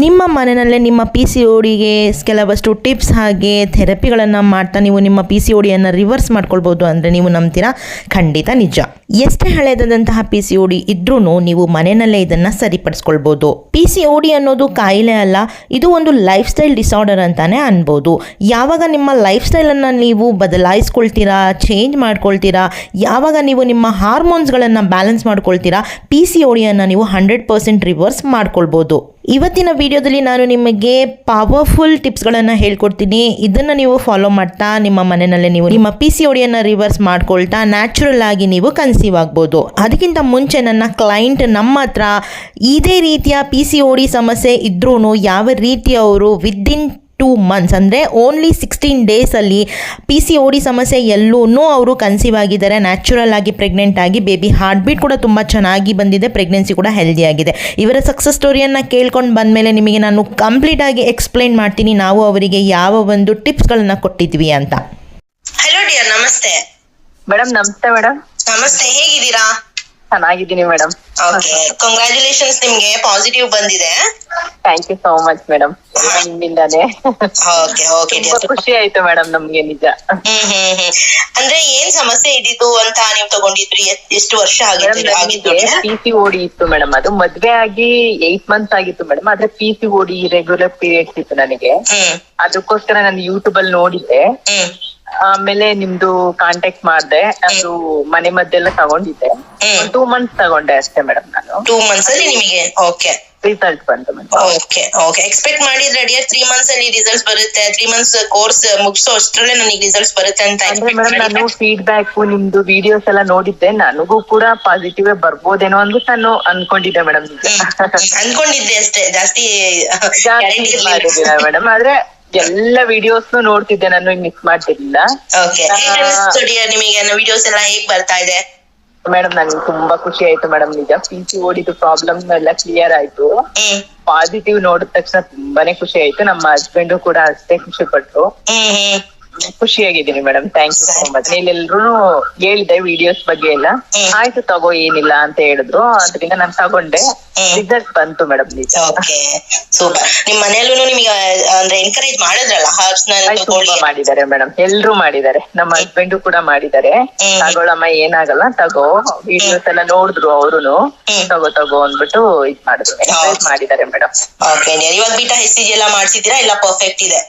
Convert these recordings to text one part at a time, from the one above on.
ನಿಮ್ಮ ಮನೆಯಲ್ಲೇ ನಿಮ್ಮ ಪಿ ಸಿ ಓಡಿಗೆ ಕೆಲವಷ್ಟು ಟಿಪ್ಸ್ ಹಾಗೆ ಥೆರಪಿಗಳನ್ನು ಮಾಡ್ತಾ ನೀವು ನಿಮ್ಮ ಪಿ ಸಿ ಓಡಿಯನ್ನು ರಿವರ್ಸ್ ಮಾಡ್ಕೊಳ್ಬೋದು ಅಂದರೆ ನೀವು ನಂಬ್ತೀರಾ? ಖಂಡಿತ ನಿಜ. ಎಷ್ಟೇ ಹಳೆಯದಾದಂತಹ ಪಿ ಸಿ ಓಡಿ ಇದ್ರೂ ನೀವು ಮನೆಯಲ್ಲೇ ಇದನ್ನು ಸರಿಪಡಿಸ್ಕೊಳ್ಬೋದು. ಪಿ ಸಿ ಓಡಿ ಅನ್ನೋದು ಕಾಯಿಲೆ ಅಲ್ಲ, ಇದು ಒಂದು ಲೈಫ್ ಸ್ಟೈಲ್ ಡಿಸಾರ್ಡರ್ ಅಂತಾನೆ ಅನ್ಬೋದು. ಯಾವಾಗ ನಿಮ್ಮ ಲೈಫ್ ಸ್ಟೈಲನ್ನು ನೀವು ಬದಲಾಯಿಸ್ಕೊಳ್ತೀರಾ ಚೇಂಜ್ ಮಾಡ್ಕೊಳ್ತೀರಾ, ಯಾವಾಗ ನೀವು ನಿಮ್ಮ ಹಾರ್ಮೋನ್ಸ್ಗಳನ್ನು ಬ್ಯಾಲೆನ್ಸ್ ಮಾಡ್ಕೊಳ್ತೀರಾ ಪಿ ಸಿ ಓಡಿಯನ್ನು ನೀವು ಹಂಡ್ರೆಡ್ ಪರ್ಸೆಂಟ್ ರಿವರ್ಸ್ ಮಾಡ್ಕೊಳ್ಬೋದು. ಇವತ್ತಿನ ವಿಡಿಯೋದಲ್ಲಿ ನಾನು ನಿಮಗೆ ಪವರ್ಫುಲ್ ಟಿಪ್ಸ್ಗಳನ್ನು ಹೇಳ್ಕೊಡ್ತೀನಿ. ಇದನ್ನು ನೀವು ಫಾಲೋ ಮಾಡ್ತಾ ನಿಮ್ಮ ಮನೆಯಲ್ಲೇ ನೀವು ನಿಮ್ಮ ಪಿ ಸಿ ಒಡಿಯನ್ನು ರಿವರ್ಸ್ ಮಾಡ್ಕೊಳ್ತಾ ನ್ಯಾಚುರಲ್ ಆಗಿ ನೀವು ಕನ್ಸೀವ್ ಆಗ್ಬೋದು. ಅದಕ್ಕಿಂತ ಮುಂಚೆ ನನ್ನ ಕ್ಲೈಂಟ್ ನಮ್ಮ ಹತ್ರ ಇದೇ ರೀತಿಯ ಪಿ ಸಿ ಒಡಿ ಸಮಸ್ಯೆ ಇದ್ರೂ ಯಾವ ರೀತಿ ಅವರು ವಿದಿನ್ ಟೂ ಮಂತ್ಸ್ ಅಂದರೆ ಓನ್ಲಿ ಸಿಕ್ಸ್ಟೀನ್ ಡೇಸಲ್ಲಿ ಪಿ ಸಿ ಓ ಡಿ ಸಮಸ್ಯೆ ಎಲ್ಲೂ ಅವರು ಕನ್ಸೀವ್ ಆಗಿದ್ದಾರೆ. ನ್ಯಾಚುರಲ್ ಆಗಿ ಪ್ರೆಗ್ನೆಂಟ್ ಆಗಿ ಬೇಬಿ ಹಾರ್ಟ್ ಬೀಟ್ ಕೂಡ ತುಂಬ ಚೆನ್ನಾಗಿ ಬಂದಿದೆ. ಪ್ರೆಗ್ನೆನ್ಸಿ ಕೂಡ ಹೆಲ್ದಿ ಆಗಿದೆ. ಇವರ ಸಕ್ಸಸ್ ಸ್ಟೋರಿಯನ್ನು ಕೇಳ್ಕೊಂಡು ಬಂದಮೇಲೆ ನಿಮಗೆ ನಾನು ಕಂಪ್ಲೀಟ್ ಆಗಿ ಎಕ್ಸ್ಪ್ಲೈನ್ ಮಾಡ್ತೀನಿ. ನಾವು ಅವರಿಗೆ ಯಾವ ಒಂದು ಟಿಪ್ಸ್ಗಳನ್ನು ಕೊಟ್ಟಿದ್ವಿ ಅಂತ. ಹಲೋ ಡಿಯರ್ ನಮಸ್ತೆ. ಮೇಡಮ್ ನಮಸ್ತೆ ಮೇಡಮ್ ನಮಸ್ತೆ. ಹೇಗಿದ್ದೀರಾ? ಚೆನ್ನಾಗಿದ್ದೀನಿ ಮೇಡಮ್ ಓಕೆ ಕಂಗ್ರ್ಯಾಚುಲೇಷನ್ಸ್ ನಿಮ್ಗೆ ಪಾಸಿಟಿವ್ ಬಂದಿದೆ. Thank you so much madam ನಿಮ್ಮಿಂದಾನೇ. Okay okay ತುಂಬಾ ಖುಷಿ ಆಯ್ತು ಮೇಡಮ್ ನಮ್ಗೆ ನಿಜ. ಅಂದ್ರೆ ಏನ್ ಸಮಸ್ಯೆ ಇದ್ದಿತ್ತು ಅಂತ ನೀವು ತಗೊಂಡಿದ್ರಿ? ಎಷ್ಟ್- ವರ್ಷ ಪಿ ಸಿ ಓಡಿ ಇತ್ತು ಮೇಡಮ್ ಅದು ಮದ್ವೆ ಆಗಿ ಏಟ್ ಮಂತ್ಸ್ ಆಗಿತ್ತು ಮೇಡಮ್ ಆದ್ರೆ P C OD regular periods ಇತ್ತು ನನಗೆ. ಅದಕ್ಕೋಸ್ಕರ ನಾನು ಯೂಟ್ಯೂಬ್ ಅಲ್ಲಿ ನೋಡಿದ್ದೆ. ಆಮೇಲೆ ನಿಮ್ದು ಕಾಂಟ್ಯಾಕ್ಟ್ ಮಾಡ್ದೆ ಅದು ಮನೆ ಮದ್ದೆಲ್ಲ ತಗೊಂಡಿದ್ದೆ. ಹ್ಮ್. ಟೂ ಮಂತ್ಸ್ ತಗೊಂಡೆ ಅಷ್ಟೇ ಮೇಡಮ್ ನಾನು. ಟೂ ಮಂತ್ಸ್ ಅಲ್ಲಿ ನಿಮಗೆ ಓಕೆ ರಿಸಲ್ಟ್ ಬಂತು ಮೇಡಮ್ ಓಕೆ ಓಕೆ ಎಕ್ಸ್ಪೆಕ್ಟ್ ಮಾಡಿದ್ರೆ ರೆಡಿಯಾ ತ್ರೀ ಮಂತ್ಸ್ ಅಲ್ಲಿ ರಿಸಲ್ಟ್ಸ್ ಬರುತ್ತೆ. ತ್ರೀ ಮಂತ್ಸ್ ಕೋರ್ಸ್ ಮುಗಿಸೋ ಅಷ್ಟ್ರಲ್ಲೇ ನನಗೆ ರಿಸಲ್ಟ್ಸ್ ಬರುತ್ತೆ ಅಂತ ಅಂದ್ರೆ ಎಕ್ಸ್ಪೆಕ್ಟ್ ಮೇಡಮ್ ನಾನು ಮಾಡಿದ್ರೆ ಫೀಡ್ಬ್ಯಾಕ್ ನಿಮ್ದು ವಿಡಿಯೋಸ್ ಎಲ್ಲ ನೋಡಿದ್ದೆ. ನನಗೂ ಕೂಡ ಪಾಸಿಟಿವ್ ಬರ್ಬೋದೇನೋ ಅಂದ್ಬಿಟ್ಟು ನಾನು ಅನ್ಕೊಂಡಿದ್ದೆ ಮೇಡಮ್ ಅನ್ಕೊಂಡಿದ್ದೆ ಅಷ್ಟೇ. ಜಾಸ್ತಿ ಜಾಸ್ತಿ ಗ್ಯಾರಂಟಿ ಇರ್ಲಿಲ್ಲ. ಮಾಡಿದ್ದೀರಾ ಮೇಡಮ್ ಆದ್ರೆ ಎಲ್ಲ ವಿಡಿಯೋಸ್ ನೋಡ್ತಿದ್ದೆ ನಾನು ಮಿಸ್ ಮಾಡ್ತಿರ್ಲಿಲ್ಲ. ಓಕೆ ನಿಮಗೆ ವಿಡಿಯೋಸ್ ಎಲ್ಲ ಹೇಗ್ ಬರ್ತಾ ಇದೆ? ಮೇಡಮ್ ನಂಗೆ ತುಂಬಾ ಖುಷಿ ಆಯ್ತು ಮೇಡಮ್. ನಿಜ ಪಿ ಸಿ ಓಡಿದು ಪ್ರಾಬ್ಲಮ್ ಎಲ್ಲ ಕ್ಲಿಯರ್ ಆಯ್ತು. ಪಾಸಿಟಿವ್ ನೋಡಿದ ತಕ್ಷಣ ತುಂಬಾನೇ ಖುಷಿ ಆಯ್ತು. ನಮ್ಮ ಹಸ್ಬೆಂಡು ಕೂಡ ಅಷ್ಟೇ ಖುಷಿ ಪಟ್ರು. ಖುಷಿಯಾಗಿದ್ದೀನಿ madam thank you so much ನೀವೆಲ್ರು ಹೇಳಿದೆ ವಿಡಿಯೋಸ್ ಬಗ್ಗೆ ಎಲ್ಲ. ಆಯ್ತು ತಗೋ ಏನಿಲ್ಲ ಅಂತ ಹೇಳಿದ್ರು. ಅದರಿಂದ ನಾನು ತಗೊಂಡೆ. ರಿಸಲ್ಟ್ ಬಂತು ಮೇಡಮ್ ನಿಜ ಓಕೆ ಸೂಪರ್ ನಿಮ್ ಮನೆಯಲ್ಲೂ ನಿಮಗೆ ಅಂದ್ರೆ ಎನ್ಕರೇಜ್ ಮಾಡಿದ್ರಲ್ಲ? ಹರ್ಬ್ಸ್ ತುಂಬಾ ಮಾಡಿದ್ದಾರೆ ಮೇಡಮ್ ಎಲ್ರು ಮಾಡಿದ್ದಾರೆ. ನಮ್ಮ ಹಸ್ಬೆಂಡ್ ಕೂಡ ಮಾಡಿದ್ದಾರೆ. ತಗೋಳಮ್ಮ ಏನಾಗಲ್ಲ ತಗೋ. ವಿಡಿಯೋಸ್ ಎಲ್ಲ ನೋಡಿದ್ರು ಅವರುನು. ತಗೋ ತಗೋ ಅಂದ್ಬಿಟ್ಟು ಇದ್ ಮಾಡಿದ್ರು. ಮಾಡಿದ್ದಾರೆ ಮೇಡಮ್ ಓಕೆ ಇವಾಗ ಬೀಟಾ ಹೆಸಿಜಿ ಎಲ್ಲ ಮಾಡ್ಸಿದ್ದೀರಾ? ಇಲ್ಲ ಪರ್ಫೆಕ್ಟ್ ಇದೆ?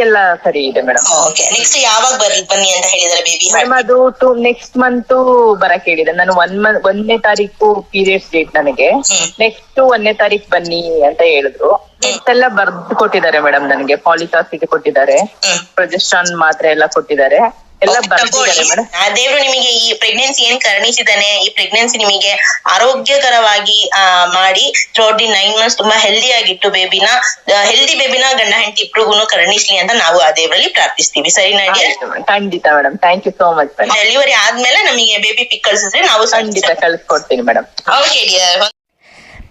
ಎಲ್ಲ ಸರಿ ಇದೆ ಮೇಡಮ್. ಓಕೆ ನೆಕ್ಸ್ಟ್ ಯಾವಾಗ ಬರ್ಲಿ ಬನ್ನಿ ಅಂತ ಹೇಳಿದಾರೆ ಬೇಬಿ ಮೇಡಮ್ ಅದು ಟು ನೆಕ್ಸ್ಟ್ ಮಂತ್ ಬರಕ್ ಹೇಳಿದೆ. ನಾನು ಒನ್ ಮಂತ್ ಒಂದನೇ ತಾರೀಕು ಪೀರಿಯಡ್ಸ್ ಡೇಟ್ ನನಗೆ. ಹ್ಮ್. ನೆಕ್ಸ್ಟ್ ಒಂದನೇ ತಾರೀಕು ಬನ್ನಿ ಅಂತ ಹೇಳಿದ್ರು. ಎಲ್ಲ ಬರ್ದು ಕೊಟ್ಟಿದ್ದಾರೆ ಮೇಡಮ್ ನನಗೆ. ಪಾಲಿಕ್ ಆಸಿಡ್ ಕೊಟ್ಟಿದ್ದಾರೆ. ಹ್ಮ್. ಪ್ರೊಜೆಸ್ಟ್ರಾನ್ ಮಾತ್ರೆ ಎಲ್ಲ ಕೊಟ್ಟಿದ್ದಾರೆ. ಎಲ್ಲ ಆ ದೇವ್ರು ನಿಮಗೆ ಈ ಪ್ರೆಗ್ನೆನ್ಸಿ ಏನ್ ಕರುಣಿಸಿದಾನೆ ಈ ಪ್ರೆಗ್ನೆನ್ಸಿ ನಿಮಗೆ ಆರೋಗ್ಯಕರವಾಗಿ ಆ, ಮಾಡಿ ಥ್ರೂಟ್ ದಿ ನೈನ್ ಮಂತ್ಸ್ ತುಂಬಾ ಹೆಲ್ದಿ ಆಗಿಟ್ಟು ಬೇಬಿನ ಹೆಲ್ದಿ ಬೇಬಿನ ಗಂಡ ಹೆಂಡತಿ ಇಬ್ರಿಗೂ ಕರುಣಿಸ್ಲಿ ಅಂತ ನಾವು ಆ ದೇವರಲ್ಲಿ ಪ್ರಾರ್ಥಿಸ್ತೀವಿ. ಆಯ್ತು madam. ಖಂಡಿತ madam thank you so much delivery ಆದ್ಮೇಲೆ ನಮಗೆ ಬೇಬಿ ಪಿಕ್ ಕಳ್ಸಿದ್ರೆ ನಾವು ಖಂಡಿತ ಕಳ್ಸಿಕೊಡ್ತೀನಿ madam okay dear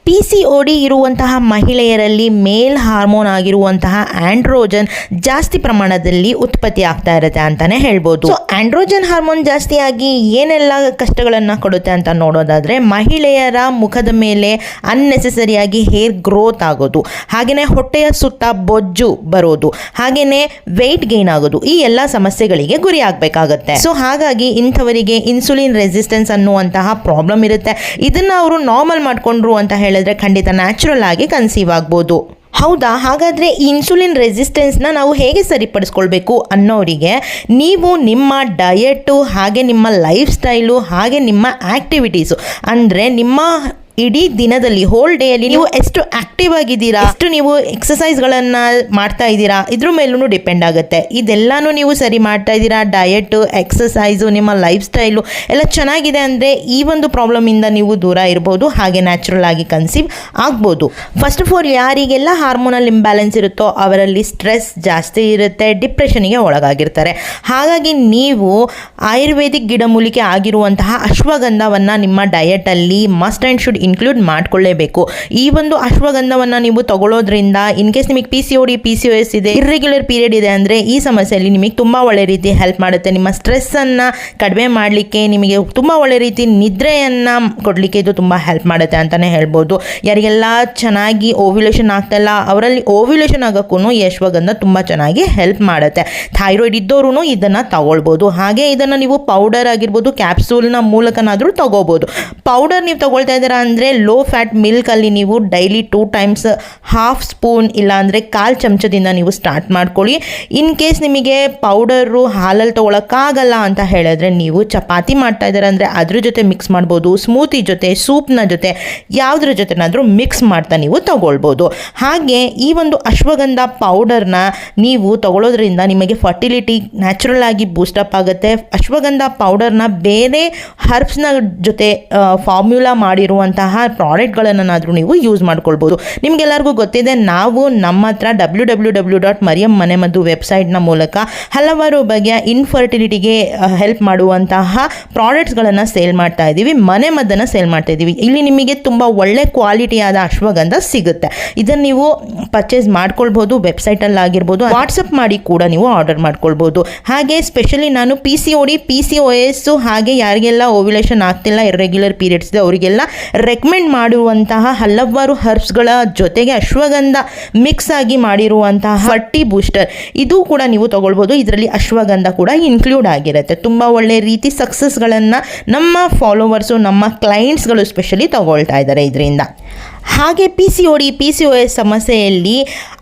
P C D ಇರುವಂತಹ ಮಹಿಳೆಯರಲ್ಲಿ ಮೇಲ್ ಹಾರ್ಮೋನ್ ಆಗಿರುವಂತಹ ಆಂಡ್ರೋಜನ್ ಜಾಸ್ತಿ ಪ್ರಮಾಣದಲ್ಲಿ ಉತ್ಪತ್ತಿ ಆಗ್ತಾ ಇರುತ್ತೆ ಅಂತಾನೆ ಹೇಳ್ಬೋದು. ಸೊ ಆಂಡ್ರೋಜನ್ ಹಾರ್ಮೋನ್ ಜಾಸ್ತಿಯಾಗಿ ಏನೆಲ್ಲ ಕಷ್ಟಗಳನ್ನು ಕೊಡುತ್ತೆ ಅಂತ ನೋಡೋದಾದ್ರೆ ಮಹಿಳೆಯರ ಮುಖದ ಮೇಲೆ ಅನ್ನೆಸೆಸರಿಯಾಗಿ ಹೇರ್ ಗ್ರೋತ್ ಆಗೋದು ಹಾಗೆಯೇ ಹೊಟ್ಟೆಯ ಸುತ್ತ ಬೊಜ್ಜು ಬರೋದು ಹಾಗೆಯೇ ವೆಯ್ಟ್ ಗೇನ್ ಆಗೋದು, ಈ ಎಲ್ಲ ಸಮಸ್ಯೆಗಳಿಗೆ ಗುರಿ ಆಗಬೇಕಾಗತ್ತೆ. ಸೊ ಹಾಗಾಗಿ ಇಂಥವರಿಗೆ ಇನ್ಸುಲಿನ್ ರೆಸಿಸ್ಟೆನ್ಸ್ ಅನ್ನುವಂತಹ ಪ್ರಾಬ್ಲಮ್ ಇರುತ್ತೆ. ಇದನ್ನ ಅವರು ನಾರ್ಮಲ್ ಮಾಡಿಕೊಂಡ್ರು ಅಂತ ಹೇಳಿದ್ರೆ ಖಂಡಿತ ನ್ಯಾಚುರಲ್ ಆಗಿ ಕನ್ಸೀವ್ ಆಗ್ಬೋದು. ಹೌದಾ? ಹಾಗಾದರೆ ಈ ಇನ್ಸುಲಿನ್ ರೆಸಿಸ್ಟೆನ್ಸ್ನ ನಾವು ಹೇಗೆ ಸರಿಪಡಿಸ್ಕೊಳ್ಬೇಕು ಅನ್ನೋರಿಗೆ ನೀವು ನಿಮ್ಮ ಡಯೆಟ್ಟು ಹಾಗೆ ನಿಮ್ಮ ಲೈಫ್ ಸ್ಟೈಲು ಹಾಗೆ ನಿಮ್ಮ ಆ್ಯಕ್ಟಿವಿಟೀಸು ಅಂದರೆ ನಿಮ್ಮ ಇಡೀ ದಿನದಲ್ಲಿ ಹೋಲ್ ಡೇಯಲ್ಲಿ ನೀವು ಎಷ್ಟು ಆಕ್ಟಿವ್ ಆಗಿದ್ದೀರಾ, ಎಷ್ಟು ನೀವು ಎಕ್ಸಸೈಸ್ಗಳನ್ನು ಮಾಡ್ತಾ ಇದ್ದೀರಾ, ಇದ್ರ ಮೇಲೂ ಡಿಪೆಂಡ್ ಆಗುತ್ತೆ. ಇದೆಲ್ಲಾನು ನೀವು ಸರಿ ಮಾಡ್ತಾ ಇದ್ದೀರಾ ಡಯಟು ಎಕ್ಸಸೈಸು ನಿಮ್ಮ ಲೈಫ್ ಸ್ಟೈಲು ಎಲ್ಲ ಚೆನ್ನಾಗಿದೆ ಅಂದರೆ ಈ ಒಂದು ಪ್ರಾಬ್ಲಮಿಂದ ನೀವು ದೂರ ಇರ್ಬೋದು, ಹಾಗೆ ನ್ಯಾಚುರಲ್ ಆಗಿ ಕನ್ಸೀವ್ ಆಗ್ಬೋದು. ಫಸ್ಟ್ ಆಫ್ ಆಲ್ ಯಾರಿಗೆಲ್ಲ ಹಾರ್ಮೋನಲ್ ಇಂಬ್ಯಾಲೆನ್ಸ್ ಇರುತ್ತೋ ಅವರಲ್ಲಿ ಸ್ಟ್ರೆಸ್ ಜಾಸ್ತಿ ಇರುತ್ತೆ ಡಿಪ್ರೆಷನ್ಗೆ ಒಳಗಾಗಿರ್ತಾರೆ. ಹಾಗಾಗಿ ನೀವು ಆಯುರ್ವೇದಿಕ್ ಗಿಡಮೂಲಿಕೆ ಆಗಿರುವಂತಹ ಅಶ್ವಗಂಧವನ್ನು ನಿಮ್ಮ ಡಯಟಲ್ಲಿ ಮಸ್ಟ್ ಆ್ಯಂಡ್ ಶುಡ್ ಇನ್ಕ್ಲೂಡ್ ಮಾಡ್ಕೊಳ್ಳೇಬೇಕು. ಈ ಒಂದು ಅಶ್ವಗಂಧವನ್ನು ನೀವು ತಗೊಳ್ಳೋದ್ರಿಂದ ಇನ್ ಕೇಸ್ ನಿಮಗೆ P C D P C S ಇದೆ ಇರ್ರೆಗ್ಯುಲರ್ ಪೀರಿಯಡ್ ಇದೆ ಅಂದರೆ ಈ ಸಮಸ್ಯೆಯಲ್ಲಿ ನಿಮಗೆ ತುಂಬ ಒಳ್ಳೆ ರೀತಿ ಹೆಲ್ಪ್ ಮಾಡುತ್ತೆ. ನಿಮ್ಮ ಸ್ಟ್ರೆಸ್ಸನ್ನು ಕಡಿಮೆ ಮಾಡಲಿಕ್ಕೆ ನಿಮಗೆ ತುಂಬ ಒಳ್ಳೆ ರೀತಿ ನಿದ್ರೆಯನ್ನು ಕೊಡಲಿಕ್ಕೆ ಇದು ತುಂಬ ಹೆಲ್ಪ್ ಮಾಡುತ್ತೆ ಅಂತಲೇ ಹೇಳ್ಬೋದು. ಯಾರಿಗೆಲ್ಲ ಚೆನ್ನಾಗಿ ಓವ್ಯುಲೇಷನ್ ಆಗ್ತಾಯಿಲ್ಲ ಅವರಲ್ಲಿ ಓವ್ಯುಲೇಷನ್ ಆಗೋಕ್ಕೂ ಈ ಅಶ್ವಗಂಧ ತುಂಬ ಚೆನ್ನಾಗಿ ಹೆಲ್ಪ್ ಮಾಡುತ್ತೆ. ಥೈರಾಯ್ಡ್ ಇದ್ದವರು ಇದನ್ನು ತಗೊಳ್ಬೋದು. ಹಾಗೆ ಇದನ್ನು ನೀವು ಪೌಡರ್ ಆಗಿರ್ಬೋದು ಕ್ಯಾಪ್ಸೂಲ್ನ ಮೂಲಕನಾದರೂ ತಗೋಬೋದು. ಪೌಡರ್ ನೀವು ತಗೊಳ್ತಾ ಇದ್ದೀರಾ ಅಂದರೆ ಲೋ ಫ್ಯಾಟ್ ಮಿಲ್ಕಲ್ಲಿ ನೀವು daily two times half spoon ಇಲ್ಲಾಂದರೆ ಕಾಲು ಚಮಚದಿಂದ ನೀವು ಸ್ಟಾರ್ಟ್ ಮಾಡ್ಕೊಳ್ಳಿ. ಇನ್ ಕೇಸ್ ನಿಮಗೆ ಪೌಡರು ಹಾಲಲ್ಲಿ ತೊಗೊಳಕ್ಕಾಗಲ್ಲ ಅಂತ ಹೇಳಿದ್ರೆ ನೀವು ಚಪಾತಿ ಮಾಡ್ತಾ ಇದ್ದಾರೆ ಅಂದರೆ ಅದ್ರ ಜೊತೆ ಮಿಕ್ಸ್ ಮಾಡ್ಬೋದು ಸ್ಮೂತಿ ಜೊತೆ ಸೂಪ್ನ ಜೊತೆ ಯಾವುದ್ರ ಜೊತೆನಾದರೂ ಮಿಕ್ಸ್ ಮಾಡ್ತಾ ನೀವು ತಗೊಳ್ಬೋದು. ಹಾಗೆ ಈ ಒಂದು ಅಶ್ವಗಂಧ ಪೌಡರ್ನ ನೀವು ತಗೊಳ್ಳೋದ್ರಿಂದ ನಿಮಗೆ ಫರ್ಟಿಲಿಟಿ ನ್ಯಾಚುರಲ್ ಆಗಿ ಬೂಸ್ಟಪ್ ಆಗುತ್ತೆ. ಅಶ್ವಗಂಧ ಪೌಡರ್ನ ಬೇರೆ ಹರ್ಬ್ಸ್ನ ಜೊತೆ ಫಾರ್ಮ್ಯುಲಾ ಮಾಡಿರುವಂತಹ ಪ್ರಾಡಕ್ಟ್ಗಳನ್ನಾದರೂ ನೀವು ಯೂಸ್ ಮಾಡ್ಕೊಳ್ಬೋದು. ನಿಮಗೆಲ್ಲರಿಗೂ ಗೊತ್ತಿದೆ, ನಾವು ನಮ್ಮ ಹತ್ರ W W W dot Mariyam Mane Maddu ವೆಬ್ಸೈಟ್ನ ಮೂಲಕ ಹಲವಾರು ಬಗೆಯ ಇನ್ಫರ್ಟಿಲಿಟಿಗೆ ಹೆಲ್ಪ್ ಮಾಡುವಂತಹ ಪ್ರಾಡಕ್ಟ್ಸ್ಗಳನ್ನು ಸೇಲ್ ಮಾಡ್ತಾ ಇದ್ದೀವಿ, ಮನೆ ಮದ್ದನ್ನು ಸೇಲ್ ಮಾಡ್ತಾ ಇದ್ದೀವಿ. ಇಲ್ಲಿ ನಿಮಗೆ ತುಂಬ ಒಳ್ಳೆ ಕ್ವಾಲಿಟಿಯಾದ ಅಶ್ವಗಂಧ ಸಿಗುತ್ತೆ. ಇದನ್ನು ನೀವು ಪರ್ಚೇಸ್ ಮಾಡ್ಕೊಳ್ಬೋದು ವೆಬ್ಸೈಟಲ್ಲಿ ಆಗಿರ್ಬೋದು ವಾಟ್ಸಪ್ ಮಾಡಿ ಕೂಡ ನೀವು ಆರ್ಡರ್ ಮಾಡ್ಕೊಳ್ಬೋದು. ಹಾಗೆ ಸ್ಪೆಷಲಿ ನಾನು P C O P C O S ಹಾಗೆ ಯಾರಿಗೆಲ್ಲ ಓವ್ಯುಲೇಷನ್ ಆಗ್ತಿಲ್ಲ, ಇರ್ರೆಗ್ಯುಲರ್ ಪೀರಿಯಡ್ಸ್ ಅವರಿಗೆಲ್ಲ ರೆಕಮೆಂಡ್ ಮಾಡಿರುವಂತಹ ಹಲವಾರು ಹರ್ಬ್ಸ್ಗಳ ಜೊತೆಗೆ ಅಶ್ವಗಂಧ ಮಿಕ್ಸ್ ಆಗಿ ಮಾಡಿರುವಂತಹ ಫರ್ಟಿ ಬೂಸ್ಟರ್. ಇದು ಕೂಡ ನೀವು ತಗೊಳ್ಬೋದು. ಇದರಲ್ಲಿ ಅಶ್ವಗಂಧ ಕೂಡ ಇನ್ಕ್ಲೂಡ್ ಆಗಿರುತ್ತೆ. ತುಂಬ ಒಳ್ಳೆ ರೀತಿ ಸಕ್ಸಸ್ಗಳನ್ನು ನಮ್ಮ ಫಾಲೋವರ್ಸು ನಮ್ಮ ಕ್ಲೈಂಟ್ಸ್ಗಳು ಸ್ಪೆಷಲಿ ತಗೊಳ್ತಾ ಇದ್ದಾರೆ ಇದರಿಂದ. ಹಾಗೆ P C O D P C O S ಸಮಸ್ಯೆಯಲ್ಲಿ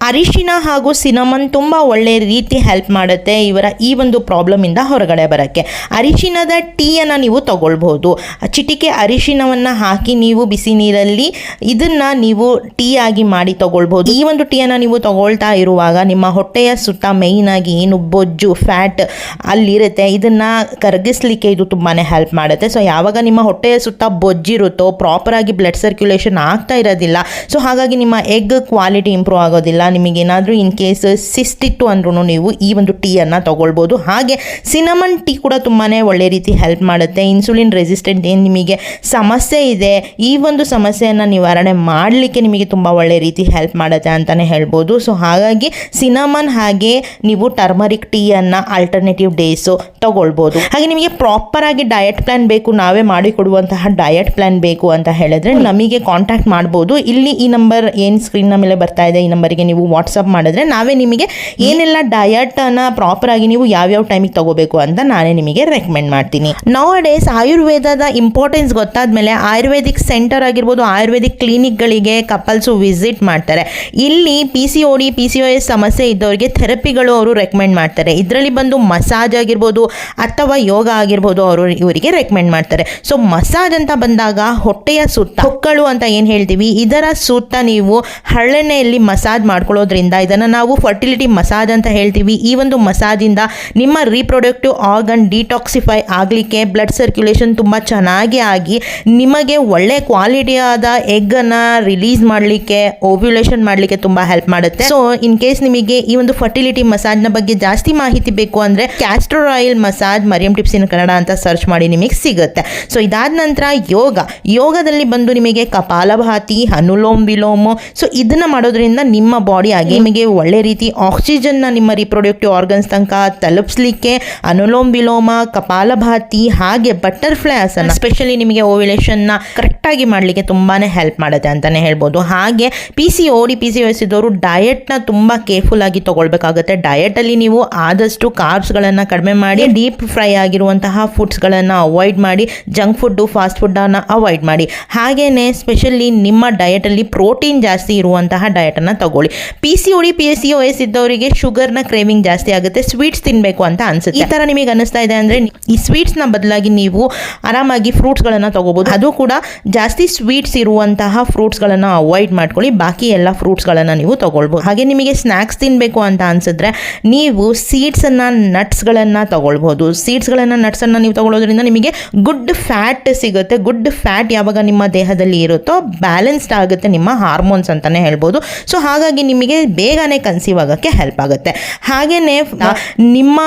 ಅರಿಶಿನ ಹಾಗೂ ಸಿನಮನ್ ತುಂಬ ಒಳ್ಳೆಯ ರೀತಿ ಹೆಲ್ಪ್ ಮಾಡುತ್ತೆ ಇವರ ಈ ಒಂದು ಪ್ರಾಬ್ಲಮಿಂದ ಹೊರಗಡೆ ಬರೋಕ್ಕೆ. ಅರಿಶಿನದ ಟೀಯನ್ನು ನೀವು ತಗೊಳ್ಬೋದು ಚಿಟಿಕೆ ಅರಿಶಿನವನ್ನು ಹಾಕಿ ನೀವು ಬಿಸಿ ನೀರಲ್ಲಿ ಇದನ್ನು ನೀವು ಟೀ ಆಗಿ ಮಾಡಿ ತಗೊಳ್ಬೋದು ಈ ಒಂದು ಟೀಯನ್ನು ನೀವು ತಗೊಳ್ತಾ ಇರುವಾಗ ನಿಮ್ಮ ಹೊಟ್ಟೆಯ ಸುತ್ತ ಮೇಯ್ನಾಗಿ ಏನು ಬೊಜ್ಜು ಫ್ಯಾಟ್ ಅಲ್ಲಿರುತ್ತೆ. ಇದನ್ನು ಕರಗಿಸ್ಲಿಕ್ಕೆ ಇದು ತುಂಬಾ ಹೆಲ್ಪ್ ಮಾಡುತ್ತೆ. ಸೊ ಯಾವಾಗ ನಿಮ್ಮ ಹೊಟ್ಟೆಯ ಸುತ್ತ ಬೊಜ್ಜಿರುತ್ತೋ ಪ್ರಾಪರಾಗಿ ಬ್ಲಡ್ ಸರ್ಕ್ಯುಲೇಷನ್ ಆಗ್ತಾ ಇರೋದಿಲ್ಲ. ಸೊ ಹಾಗಾಗಿ ನಿಮ್ಮ ಎಗ್ ಕ್ವಾಲಿಟಿ ಇಂಪ್ರೂವ್ ಆಗೋದಿಲ್ಲ. ನಿಮಗೇನಾದರೂ ಇನ್ ಕೇಸ್ ಸಿಸ್ಟ್ ಇತ್ತು ಅಂದ್ರೂ ನೀವು ಈ ಒಂದು ಟೀಯನ್ನು ತಗೊಳ್ಬೋದು. ಹಾಗೆ ಸಿನಮನ್ ಟೀ ಕೂಡ ತುಂಬಾ ಒಳ್ಳೆ ರೀತಿ ಹೆಲ್ಪ್ ಮಾಡುತ್ತೆ. ಇನ್ಸುಲಿನ್ ರೆಸಿಸ್ಟೆಂಟ್ ಏನು ನಿಮಗೆ ಸಮಸ್ಯೆ ಇದೆ, ಈ ಒಂದು ಸಮಸ್ಯೆಯನ್ನು ನಿವಾರಣೆ ಮಾಡಲಿಕ್ಕೆ ನಿಮಗೆ ತುಂಬ ಒಳ್ಳೆ ರೀತಿ ಹೆಲ್ಪ್ ಮಾಡುತ್ತೆ ಅಂತಲೇ ಹೇಳ್ಬೋದು. ಸೊ ಹಾಗಾಗಿ ಸಿನಮನ್ ಹಾಗೆ ನೀವು ಟರ್ಮರಿಕ್ ಟೀಯನ್ನು ಆಲ್ಟರ್ನೇಟಿವ್ ಡೇಸು ತಗೊಳ್ಬೋದು. ಹಾಗೆ ನಿಮಗೆ ಪ್ರಾಪರ್ ಆಗಿ ಡಯಟ್ ಪ್ಲಾನ್ ಬೇಕು, ನಾವೇ ಮಾಡಿಕೊಡುವಂತಹ ಡಯಟ್ ಪ್ಲಾನ್ ಬೇಕು ಅಂತ ಹೇಳಿದ್ರೆ ನಮಗೆ ಕಾಂಟ್ಯಾಕ್ಟ್ ಮಾಡ್ಬೋದು. ಇಲ್ಲಿ ಈ ನಂಬರ್ ಏನು ಸ್ಕ್ರೀನ್ನ ಮೇಲೆ ಬರ್ತಾ ಇದೆ, ಈ ನಂಬರಿಗೆ ನೀವು ವಾಟ್ಸಪ್ ಮಾಡಿದ್ರೆ ನಾವೇ ನಿಮಗೆ ಏನೆಲ್ಲ ಡಯಟನ್ನು ಪ್ರಾಪರ್ ಆಗಿ ನೀವು ಯಾವ್ಯಾವ ಟೈಮಿಗೆ ತಗೋಬೇಕು ಅಂತ ನಾನೇ ನಿಮಗೆ ರೆಕಮೆಂಡ್ ಮಾಡ್ತೀನಿ. ನೌ ಡೇಸ್ ಆಯುರ್ವೇದದ ಇಂಪಾರ್ಟೆನ್ಸ್ ಗೊತ್ತಾದ್ಮೇಲೆ ಆಯುರ್ವೇದಿಕ್ ಸೆಂಟರ್ ಆಗಿರ್ಬೋದು, ಆಯುರ್ವೇದಿಕ್ ಕ್ಲಿನಿಕ್ಗಳಿಗೆ ಕಪಲ್ಸು ವಿಸಿಟ್ ಮಾಡ್ತಾರೆ. ಇಲ್ಲಿ P C O D P C O S ಸಮಸ್ಯೆ ಇದ್ದವರಿಗೆ ಥೆರಪಿಗಳು ಅವರು ರೆಕಮೆಂಡ್ ಮಾಡ್ತಾರೆ. ಇದರಲ್ಲಿ ಬಂದು ಮಸಾಜ್ ಆಗಿರ್ಬೋದು ಅಥವಾ ಯೋಗ ಆಗಿರ್ಬೋದು ಅವರು ಇವರಿಗೆ ರೆಕಮೆಂಡ್ ಮಾಡ್ತಾರೆ. ಸೊ ಮಸಾಜ್ ಅಂತ ಬಂದಾಗ ಹೊಟ್ಟೆಯ ಸುತ್ತ, ಹೊಕ್ಕಳು ಅಂತ ಏನು ಹೇಳ್ತೀವಿ? ಇದರ ಸುತ್ತ ನೀವು ಹರಳೆಣ್ಣೆಯಲ್ಲಿ ಮಸಾಜ್ ಮಾಡ್ಕೊಳ್ಳೋದ್ರಿಂದ ಇದನ್ನು ನಾವು ಫರ್ಟಿಲಿಟಿ ಮಸಾಜ್ ಅಂತ ಹೇಳ್ತೀವಿ. ಈ ಒಂದು ಮಸಾಜಿಂದ ನಿಮ್ಮ ರೀಪ್ರೊಡಕ್ಟಿವ್ ಆರ್ಗನ್ ಡಿಟಾಕ್ಸಿಫೈ ಆಗಲಿಕ್ಕೆ ಬ್ಲಡ್ ಸರ್ಕ್ಯುಲೇಷನ್ ತುಂಬ ಚೆನ್ನಾಗಿ ಆಗಿ ನಿಮಗೆ ಒಳ್ಳೆ ಕ್ವಾಲಿಟಿಯಾದ ಎಗ್ಗನ್ನು ರಿಲೀಸ್ ಮಾಡಲಿಕ್ಕೆ ಓವ್ಯುಲೇಷನ್ ಮಾಡಲಿಕ್ಕೆ ತುಂಬ ಹೆಲ್ಪ್ ಮಾಡುತ್ತೆ. ಸೊ ಇನ್ ಕೇಸ್ ನಿಮಗೆ ಈ ಒಂದು ಫರ್ಟಿಲಿಟಿ ಮಸಾಜ್ನ ಬಗ್ಗೆ ಜಾಸ್ತಿ ಮಾಹಿತಿ ಬೇಕು ಅಂದರೆ castor oil massage Mariyam tips in Kannada ಅಂತ ಸರ್ಚ್ ಮಾಡಿ ನಿಮಗೆ ಸಿಗುತ್ತೆ. ಸೊ ಇದಾದ ನಂತರ ಯೋಗ. ಯೋಗದಲ್ಲಿ ಬಂದು ನಿಮಗೆ ಕಪಾಲಭಾತಿ ಅನುಲೋಮ್, ವಿಲೋಮ. ಸೊ ಇದನ್ನ ಮಾಡೋದ್ರಿಂದ ನಿಮ್ಮ ಬಾಡಿ ನಿಮಗೆ ಒಳ್ಳೆ ರೀತಿ ಆಕ್ಸಿಜನ್ನ ನಿಮ್ಮ ರಿಪ್ರೊಡಕ್ಟಿವ್ ಆರ್ಗನ್ಸ್ ತನಕ ತಲುಪಿಸ್ಲಿಕ್ಕೆ ಅನುಲೋಮ್, ವಿಲೋಮ, ಕಪಾಲಭಾತಿ ಹಾಗೆ ಬಟರ್ಫ್ಲೈ ಆಸನ ಸ್ಪೆಷಲಿ ನಿಮಗೆ ಓವ್ಯುಲೇಷನ್ನ ಕರೆಕ್ಟಾಗಿ ಮಾಡಲಿಕ್ಕೆ ತುಂಬಾ ಹೆಲ್ಪ್ ಮಾಡುತ್ತೆ ಅಂತಲೇ ಹೇಳ್ಬೋದು. ಹಾಗೆ P C O D P C ಇದ್ದವರು ಡಯಟ್ನ ತುಂಬ ಕೇರ್ಫುಲ್ ಆಗಿ ತಗೊಳ್ಬೇಕಾಗುತ್ತೆ. ಡಯಟಲ್ಲಿ ನೀವು ಆದಷ್ಟು ಕಾರ್ಬ್ಸ್ಗಳನ್ನು ಕಡಿಮೆ ಮಾಡಿ ಡೀಪ್ ಫ್ರೈ ಆಗಿರುವಂತಹ ಫುಡ್ಸ್ಗಳನ್ನು ಅವಾಯ್ಡ್ ಮಾಡಿ ಜಂಕ್ ಫುಡ್ಡು ಫಾಸ್ಟ್ ಫುಡ್ಡನ್ನು ಅವಾಯ್ಡ್ ಮಾಡಿ. ಹಾಗೆಯೇ ಸ್ಪೆಷಲಿ ನಿಮ್ಮ ಡಯಟಲ್ಲಿ ಪ್ರೋಟೀನ್ ಜಾಸ್ತಿ ಇರುವಂತಹ ಡಯಟನ್ನು ತಗೊಳ್ಳಿ. P C OD P S C O S ಇದ್ದವರಿಗೆ ಶುಗರ್ನ ಕ್ರೇವಿಂಗ್ ಜಾಸ್ತಿ ಆಗುತ್ತೆ ಸ್ವೀಟ್ಸ್ ತಿನ್ನಬೇಕು ಅಂತ ಅನ್ಸುತ್ತೆ. ಈ ಥರ ನಿಮಗೆ ಅನಿಸ್ತಾ ಇದೆ ಅಂದರೆ ಈ ಸ್ವೀಟ್ಸ್ನ ಬದಲಾಗಿ ನೀವು ಆರಾಮಾಗಿ ಫ್ರೂಟ್ಸ್ಗಳನ್ನು ತಗೋಬೋದು. ಅದು ಕೂಡ ಜಾಸ್ತಿ ಸ್ವೀಟ್ಸ್ ಇರುವಂತಹ ಫ್ರೂಟ್ಸ್ಗಳನ್ನು ಅವಾಯ್ಡ್ ಮಾಡ್ಕೊಳ್ಳಿ. ಬಾಕಿ ಎಲ್ಲ ಫ್ರೂಟ್ಸ್ಗಳನ್ನು ನೀವು ತಗೊಳ್ಬೋದು. ಹಾಗೆ ನಿಮಗೆ ಸ್ನ್ಯಾಕ್ಸ್ ತಿನ್ನಬೇಕು ಅಂತ ಅನಿಸಿದ್ರೆ ನೀವು ಸೀಡ್ಸನ್ನು ನಟ್ಸ್ಗಳನ್ನು ತಗೊಳ್ಬೋದು. ಸೀಡ್ಸ್ಗಳನ್ನು ನಟ್ಸನ್ನು ನೀವು ತಗೊಳ್ಳೋದ್ರಿಂದ ನಿಮಗೆ ಗುಡ್ ಫ್ಯಾಟ್ ಸಿಗುತ್ತೆ. ಗುಡ್ ಫ್ಯಾಟ್ ಯಾವಾಗ ನಿಮ್ಮ ದೇಹದಲ್ಲಿ ಇರುತ್ತೋ ಬ್ಯಾಲೆನ್ಸ್ ಬ್ಯಾಲೆನ್ಸ್ಡ್ ಆಗುತ್ತೆ, ನಿಮ್ಮ ಹಾರ್ಮೋನ್ಸ್ ಅಂತಲೇ ಹೇಳ್ಬೋದು. ಸೊ ಹಾಗಾಗಿ ನಿಮಗೆ ಬೇಗನೆ ಕನ್ಸೀವ್ ಆಗೋಕ್ಕೆ ಹೆಲ್ಪ್ ಆಗುತ್ತೆ. ಹಾಗೆಯೇ ನಿಮ್ಮ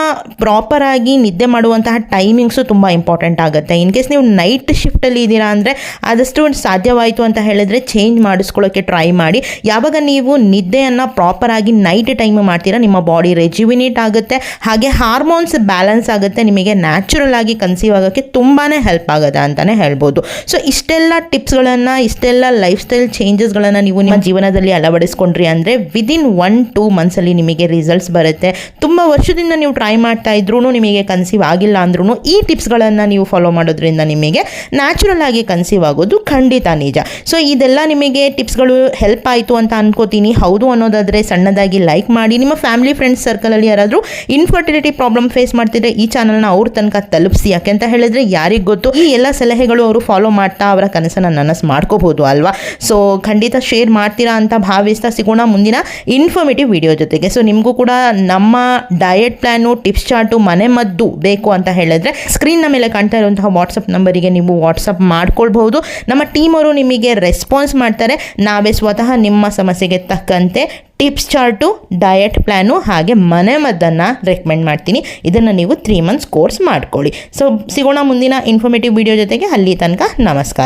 ಪ್ರಾಪರಾಗಿ ನಿದ್ದೆ ಮಾಡುವಂತಹ ಟೈಮಿಂಗ್ಸು ತುಂಬ ಇಂಪಾರ್ಟೆಂಟ್ ಆಗುತ್ತೆ. ಇನ್ ಕೇಸ್ ನೀವು ನೈಟ್ ಶಿಫ್ಟಲ್ಲಿ ಇದ್ದೀರಾ ಅಂದರೆ ಆದಷ್ಟು ಸಾಧ್ಯವಾಯಿತು ಅಂತ ಹೇಳಿದ್ರೆ ಚೇಂಜ್ ಮಾಡಿಸ್ಕೊಳ್ಳೋಕ್ಕೆ ಟ್ರೈ ಮಾಡಿ. ಯಾವಾಗ ನೀವು ನಿದ್ದೆಯನ್ನು ಪ್ರಾಪರಾಗಿ ನೈಟ್ ಟೈಮ್ ಮಾಡ್ತೀರಾ, ನಿಮ್ಮ ಬಾಡಿ ರೆಜ್ಯುವಿನೇಟ್ ಆಗುತ್ತೆ. ಹಾಗೆ ಹಾರ್ಮೋನ್ಸ್ ಬ್ಯಾಲೆನ್ಸ್ ಆಗುತ್ತೆ, ನಿಮಗೆ ನ್ಯಾಚುರಲ್ ಆಗಿ ಕನ್ಸೀವ್ ಆಗೋಕ್ಕೆ ತುಂಬಾ ಹೆಲ್ಪ್ ಆಗುತ್ತೆ ಅಂತಲೇ ಹೇಳ್ಬೋದು. ಸೊ ಇಷ್ಟೆಲ್ಲ ಟಿಪ್ಸ್ಗಳನ್ನು ಇಷ್ಟೆಲ್ಲ ಲೈಫ್ ಸ್ಟೈಲ್ ಚೇಂಜಸ್ಗಳನ್ನು ನೀವು ನಿಮ್ಮ ಜೀವನದಲ್ಲಿ ಅಳವಡಿಸ್ಕೊಂಡ್ರಿ ಅಂದರೆ ವಿದಿನ್ ಒನ್ ಟೂ ಮಂತ್ಸಲ್ಲಿ ನಿಮಗೆ ರಿಸಲ್ಟ್ಸ್ ಬರುತ್ತೆ. ತುಂಬ ವರ್ಷದಿಂದ ನೀವು ಟ್ರೈ ಮಾಡ್ತಾ ಇದ್ರೂ ನಿಮಗೆ ಕನ್ಸೀವ್ ಆಗಿಲ್ಲ ಅಂದ್ರೂ ಈ ಟಿಪ್ಸ್ಗಳನ್ನು ನೀವು ಫಾಲೋ ಮಾಡೋದ್ರಿಂದ ನಿಮಗೆ ನ್ಯಾಚುರಲ್ ಆಗಿ ಕನ್ಸೀವ್ ಆಗೋದು ಖಂಡಿತ ನಿಜ. ಸೊ ಇದೆಲ್ಲ ನಿಮಗೆ ಟಿಪ್ಸ್ಗಳು ಹೆಲ್ಪ್ ಆಯಿತು ಅಂತ ಅನ್ಕೋತೀನಿ. ಹೌದು ಅನ್ನೋದಾದರೆ ಸಣ್ಣದಾಗಿ ಲೈಕ್ ಮಾಡಿ. ನಿಮ್ಮ ಫ್ಯಾಮಿಲಿ ಫ್ರೆಂಡ್ಸ್ ಸರ್ಕಲಲ್ಲಿ ಯಾರಾದರೂ ಇನ್ಫರ್ಟಿಲಿಟಿ ಪ್ರಾಬ್ಲಮ್ ಫೇಸ್ ಮಾಡ್ತಿದ್ರೆ ಈ ಚಾನಲ್ನ ಅವ್ರ ತನಕ ತಲುಪಿಸಿ. ಯಾಕೆ ಅಂತ ಹೇಳಿದ್ರೆ ಯಾರಿಗೆ ಗೊತ್ತು? ಈ ಎಲ್ಲ ಸಲಹೆಗಳು ಅವರು ಫಾಲೋ ಮಾಡ್ತಾ ಅವರ ಕನಸನ್ನು ನನಸು ಮಾಡ್ಕೋಬಹುದು ಅಲ್ವಾ? ಸೊ ಖಂಡಿತ ಶೇರ್ ಮಾಡ್ತೀರಾ ಅಂತ ಭಾವಿಸ್ತಾ ಸಿಗೋಣ ಮುಂದಿನ ಇನ್ಫಾರ್ಮೇಟಿವ್ ವಿಡಿಯೋ ಜೊತೆಗೆ. ಸೊ ನಿಮಗೂ ಕೂಡ ನಮ್ಮ ಡಯಟ್ ಪ್ಲ್ಯಾನು ಟಿಪ್ಸ್ ಚಾರ್ಟು ಮನೆ ಮದ್ದು ಬೇಕು ಅಂತ ಹೇಳಿದ್ರೆ ಸ್ಕ್ರೀನ್ನ ಮೇಲೆ ಕಾಣ್ತಾ ಇರುವಂತಹ ವಾಟ್ಸಪ್ ನಂಬರಿಗೆ ನೀವು ವಾಟ್ಸಪ್ ಮಾಡ್ಕೊಳ್ಬಹುದು. ನಮ್ಮ ಟೀಮ್ ಅವರು ನಿಮಗೆ ರೆಸ್ಪಾನ್ಸ್ ಮಾಡ್ತಾರೆ. ನಾವೇ ಸ್ವತಃ ನಿಮ್ಮ ಸಮಸ್ಯೆಗೆ ತಕ್ಕಂತೆ ಟಿಪ್ಸ್ ಚಾರ್ಟು ಡಯಟ್ ಪ್ಲ್ಯಾನು ಹಾಗೆ ಮನೆ ಮದ್ದನ್ನು ರೆಕಮೆಂಡ್ ಮಾಡ್ತೀನಿ. ಇದನ್ನು ನೀವು ತ್ರೀ ಮಂತ್ಸ್ ಕೋರ್ಸ್ ಮಾಡ್ಕೊಳ್ಳಿ. ಸೊ ಸಿಗೋಣ ಮುಂದಿನ ಇನ್ಫಾರ್ಮೇಟಿವ್ ವಿಡಿಯೋ ಜೊತೆಗೆ. ಅಲ್ಲಿ ತನಕ ನಮಸ್ಕಾರ.